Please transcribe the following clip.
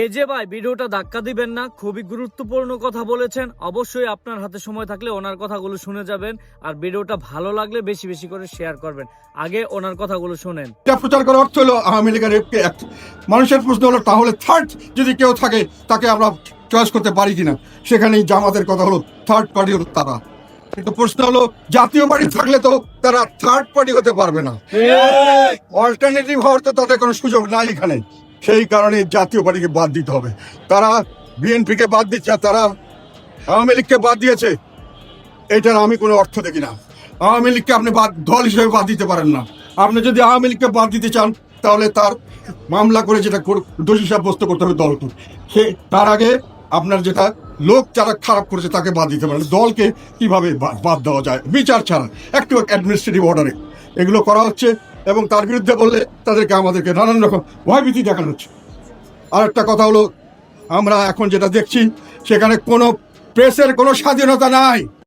এই যে ভাই ভিডিওটা ধাক্কা দিবেন না খুবই গুরুত্বপূর্ণ কথা বলেছেন। অবশ্যই আপনার হাতে সময় থাকলে ওনার কথাগুলো শুনে যাবেন আর ভিডিওটা ভালো লাগলে বেশি বেশি করে শেয়ার করবেন। আগে ওনার কথাগুলো শুনেন। এটা প্রচার করার অর্থ হলো আওয়ামী লীগের একটি মানুষের প্রশ্ন হলো তাহলে থার্ড যদি কেউ থাকে তাকে আমরা চয়েস করতে পারি কিনা? সেখানেই জামাতের কথা হলো থার্ড পার্টি হলো তারা। কিন্তু প্রশ্ন হলো জাতীয় পার্টি থাকলে তো তারা থার্ড পার্টি হতে পারবে না। অল্টারনেটিভ হওয়ার তো তাদের কোনো সুযোগ নাই এখানে। সেই কারণে জাতীয় পার্টিকে বাদ দিতে হবে। তারা বিএনপিকে বাদ দিচ্ছে তারা আওয়ামী লীগকে বাদ দিয়েছে। এটার আমি কোনো অর্থ দেখি না। আওয়ামী লীগকে আপনি বাদ দল হিসেবে বাদ দিতে পারেন না। আপনি যদি আওয়ামী লীগকে বাদ দিতে চান, তাহলে তার মামলা করে যেটা দোষী সাব্যস্ত করতে হবে দলকে। সে তার আগে আপনার যেটা লোক যারা খারাপ করেছে তাকে বাদ দিতে পারেন। দলকে কীভাবে বাদ দেওয়া যায়? বিচার ছাড়া। একটু অ্যাডমিনিস্ট্রেটিভ অর্ডারে এগুলো করা হচ্ছে। এবং তার বিরুদ্ধে বললে তাদেরকে আমাদেরকে নানান রকম ভয়ভীতি দেখানো হচ্ছে। আর একটা কথা হলো, আমরা এখন যেটা দেখছি, সেখানে কোনো প্রেসের কোনো স্বাধীনতা নাই।